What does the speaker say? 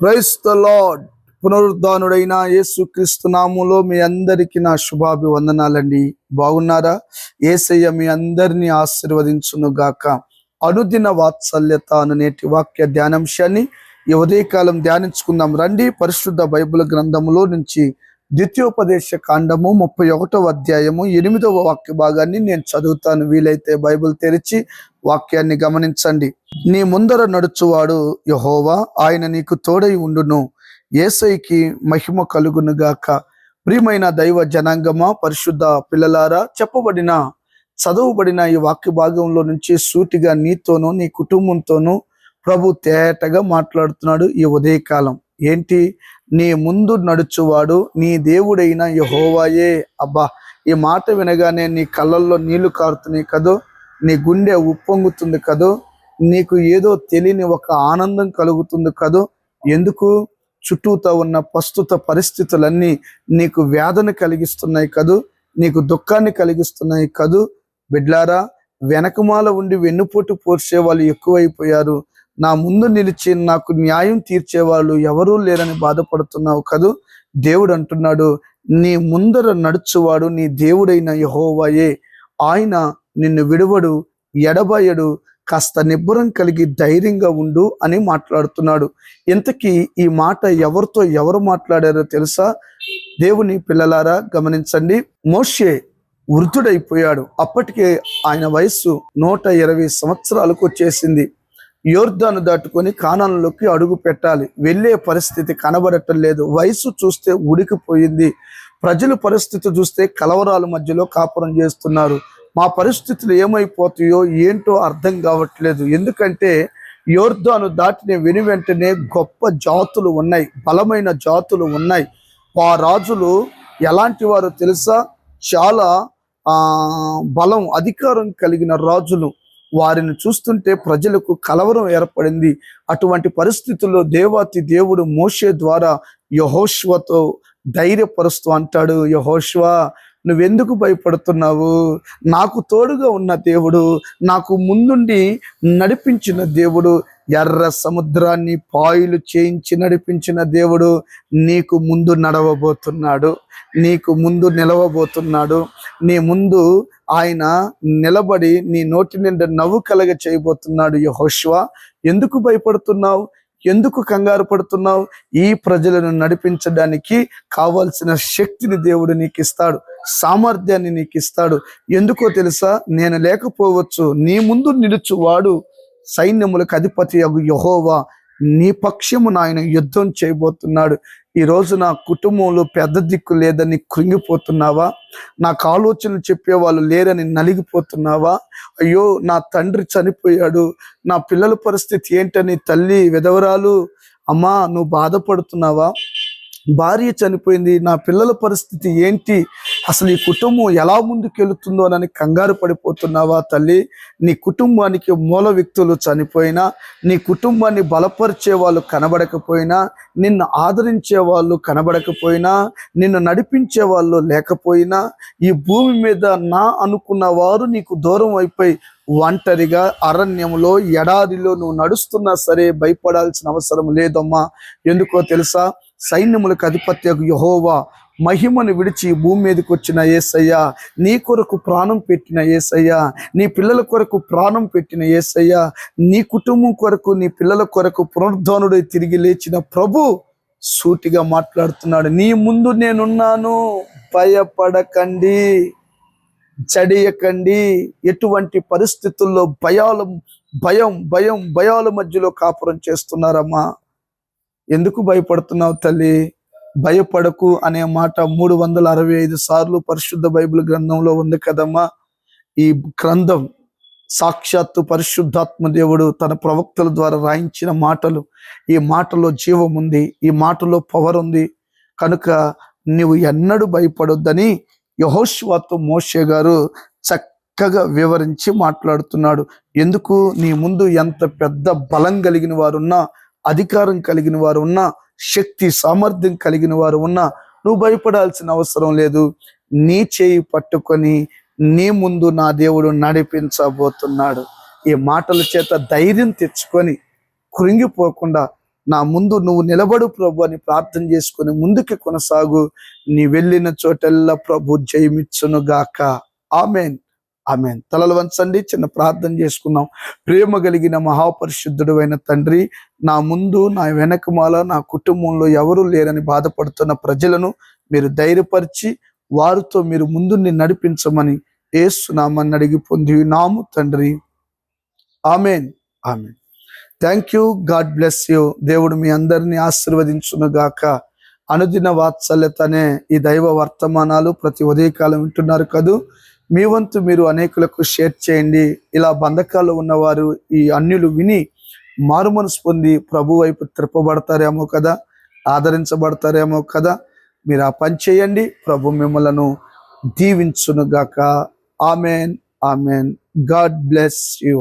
Price the lord పునరుద్ధానుడైన యేసుక్రీస్తు నామంలో మీ అందరికీ నా శుభాభివందనాలండి. బాగున్నారా? ఏసయ్య మీ అందరినీ ఆశీర్వదించును గాక. అనుదిన వాత్సల్యత అను నేటి వాక్య ధ్యానాంశాన్ని ఈ ఉదయకాలం ధ్యానించుకుందాం. రండి పరిశుద్ధ బైబిల్ గ్రంథములో నుంచి ద్వితీయోపదేశ కాండము ముప్పై ఒకటవ అధ్యాయము ఎనిమిదవ వాక్య భాగాన్ని నేను చదువుతాను. వీలైతే బైబిల్ తెరిచి వాక్యాన్ని గమనించండి. నీ ముందర నడుచువాడు యహోవా ఆయన నీకు తోడై ఉండును. ఏసైకి మహిమ కలుగును గాక. ప్రియమైన దైవ జనాంగమా పరిశుద్ధ పిల్లలారా చెప్పబడిన చదవబడిన ఈ వాక్య భాగంలో నుంచి సూటిగా నీతోనూ నీ కుటుంబంతోనూ ప్రభు తేటగా మాట్లాడుతున్నాడు ఈ ఉదయకాలం. ఏంటి? నీ ముందు నడుచువాడు నీ దేవుడైన యహోవాయే. అబ్బా ఈ మాట వినగానే నీ కళ్ళల్లో నీళ్ళు కారుతున్నాయి కదో? నీ గుండె ఉప్పొంగుతుంది కదో? నీకు ఏదో తెలియని ఒక ఆనందం కలుగుతుంది కదో? ఎందుకు? చుట్టూతో ఉన్న ప్రస్తుత పరిస్థితులన్నీ నీకు వేదన కలిగిస్తున్నాయి కదూ? నీకు దుఃఖాన్ని కలిగిస్తున్నాయి కదూ? బిడ్లారా వెనకమాల ఉండి వెన్నుపోటు పోర్చే వాళ్ళు ఎక్కువైపోయారు. నా ముందు నిలిచి నాకు న్యాయం తీర్చే వాళ్ళు ఎవరూ లేరని బాధపడుతున్నావు కదూ? దేవుడు అంటున్నాడు నీ ముందర నడుచువాడు నీ దేవుడైన యహోవాయే. ఆయన నిన్ను విడువడు ఎడబాయడు కాస్త నిబ్బరం కలిగి ధైర్యంగా ఉండు అని మాట్లాడుతున్నాడు. ఇంతకీ ఈ మాట ఎవరితో ఎవరు మాట్లాడారో తెలుసా? దేవుని పిల్లలారా గమనించండి. మోషే వృద్ధుడైపోయాడు. అప్పటికే ఆయన వయస్సు నూట ఇరవై సంవత్సరాలకు వచ్చేసింది. యోర్ధాను దాటుకొని కానంలోకి అడుగు పెట్టాలి. వెళ్ళే పరిస్థితి కనబడటం లేదు. వయసు చూస్తే ఉడికిపోయింది. ప్రజల పరిస్థితి చూస్తే కలవరాల మధ్యలో కాపురం చేస్తున్నారు. మా పరిస్థితులు ఏమైపోతాయో ఏంటో అర్థం కావట్లేదు. ఎందుకంటే యోర్ధాను దాటిన వెను వెంటనే గొప్ప జాతులు ఉన్నాయి. బలమైన జాతులు ఉన్నాయి. ఆ రాజులు ఎలాంటి వారు తెలుసా? చాలా బలం అధికారం కలిగిన రాజులు. వారిని చూస్తుంటే ప్రజలకు కలవరం ఏర్పడింది. అటువంటి పరిస్థితుల్లో దేవాతి దేవుడు మోషే ద్వారా యహోష్వతో ధైర్యపరుస్తూ అంటాడు. యహోష్వా నువ్వెందుకు భయపడుతున్నావు? నాకు తోడుగా ఉన్న దేవుడు నాకు ముందుండి నడిపించిన దేవుడు ఎర్ర సముద్రాన్ని పాయులు చేయించి నడిపించిన దేవుడు నీకు ముందు నడవబోతున్నాడు. నీకు ముందు నిలవబోతున్నాడు. నీ ముందు ఆయన నిలబడి నీ నోటి నిండా నవ్వు కలగ చేయబోతున్నాడు యహోష్వ. ఎందుకు భయపడుతున్నావు? ఎందుకు కంగారు పడుతున్నావు? ఈ ప్రజలను నడిపించడానికి కావాల్సిన శక్తిని దేవుడు నీకు ఇస్తాడు సామర్థ్యాన్ని నీకు ఇస్తాడు. ఎందుకో తెలుసా? నేను లేకపోవచ్చు నీ ముందు నిలుచువాడు సైన్యములకు అధిపతి అగు యహోవా. నీ పక్షము నాయన యుద్ధం చేయబోతున్నాడు. ఈ రోజు నా కుటుంబంలో పెద్ద దిక్కు లేదని కృంగిపోతున్నావా? నాకు ఆలోచనలు చెప్పేవాళ్ళు లేరని నలిగిపోతున్నావా? అయ్యో నా తండ్రి చనిపోయాడు. నా పిల్లల పరిస్థితి ఏంటని తల్లి విధవరాలు అమ్మా నువ్వు బాధపడుతున్నావా? భార్య చనిపోయింది నా పిల్లల పరిస్థితి ఏంటి? అసలు ఈ కుటుంబం ఎలా ముందుకెళ్తుందో అని కంగారు పడిపోతున్నావా తల్లి? నీ కుటుంబానికి మూల వ్యక్తులు చనిపోయినా నీ కుటుంబాన్ని బలపరిచే వాళ్ళు కనబడకపోయినా నిన్ను ఆదరించే వాళ్ళు కనబడకపోయినా నిన్ను నడిపించే వాళ్ళు లేకపోయినా ఈ భూమి మీద నా అనుకున్న వారు నీకు దూరం అయిపోయి ఒంటరిగా అరణ్యంలో ఎడారిలో నువ్వు నడుస్తున్నా సరే భయపడాల్సిన అవసరం లేదమ్మా. ఎందుకో తెలుసా? సైన్యములకు అధిపత్య యహోవా మహిమను విడిచి భూమి మీదకి వచ్చిన ఏసయ్యా నీ కొరకు ప్రాణం పెట్టిన ఏసయ్యా నీ పిల్లల కొరకు ప్రాణం పెట్టిన ఏసయ్యా నీ కుటుంబం కొరకు నీ పిల్లల కొరకు పునరుద్ధానుడై తిరిగి లేచిన ప్రభు సూటిగా మాట్లాడుతున్నాడు. నీ ముందు నేనున్నాను. భయపడకండి. చడియకండి ఎటువంటి పరిస్థితుల్లో భయాల భయం భయం భయాల మధ్యలో కాపురం చేస్తున్నారమ్మా? ఎందుకు భయపడుతున్నావు తల్లి? భయపడకు అనే మాట మూడు వందల అరవై ఐదు సార్లు పరిశుద్ధ బైబిల్ గ్రంథంలో ఉంది కదమ్మా. ఈ గ్రంథం సాక్షాత్తు పరిశుద్ధాత్మ దేవుడు తన ప్రవక్తల ద్వారా రాయించిన మాటలు. ఈ మాటలో జీవం ఉంది ఈ మాటలో పవర్ ఉంది. కనుక నీవు ఎన్నడూ భయపడొద్దని యహోష్వాతో మోషే గారు చక్కగా వివరించి మాట్లాడుతున్నాడు. ఎందుకు? నీ ముందు ఎంత పెద్ద బలం కలిగిన వారున్నా అధికారం కలిగిన వారు ఉన్నా శక్తి సామర్థ్యం కలిగిన వారు ఉన్నా నువ్వు భయపడాల్సిన అవసరం లేదు. నీ చేయి పట్టుకొని నీ ముందు నా దేవుడు నడిపించబోతున్నాడు. ఈ మాటల చేత ధైర్యం తెచ్చుకొని కృంగిపోకుండా నా ముందు నువ్వు నిలబడు ప్రభు అని ప్రార్థన చేసుకుని ముందుకి కొనసాగు. నీ వెళ్ళిన చోటెల్లా ప్రభు జయమిచ్చును గాక. ఆమెన్. ఆమెన్. తలలు వంచండి చిన్న ప్రార్థన చేసుకుందాం. ప్రేమ కలిగిన మహాపరిశుద్ధుడు అయిన తండ్రి నా ముందు నా వెనకమాల నా కుటుంబంలో ఎవరు లేరని బాధపడుతున్న ప్రజలను మీరు ధైర్యపరిచి వారితో మీరు ముందుని నడిపించమని ఏసునామని అడిగి పొంది నాము తండ్రి. Amen. Amen. Thank you God bless you దేవుడు మీ అందరినీ ఆశీర్వదించును గాక అనుదిన వాత్సల్యతనే ఈ దైవ వర్తమానాలు ప్రతి ఉదయకాలం వింటున్నారు కదూ. మీ వంతు మీరు అనేకులకు షేర్ చేయండి. ఇలా బంధకాలు ఉన్నవారు ఈ అన్యులు విని మారుమనసు పొంది ప్రభు వైపు త్రిప్పబడతారేమో కదా. ఆదరించబడతారేమో కదా. మీరు ఆ పని చేయండి. ప్రభు మిమ్మలను దీవించునుగాక. Amen. Amen. God bless you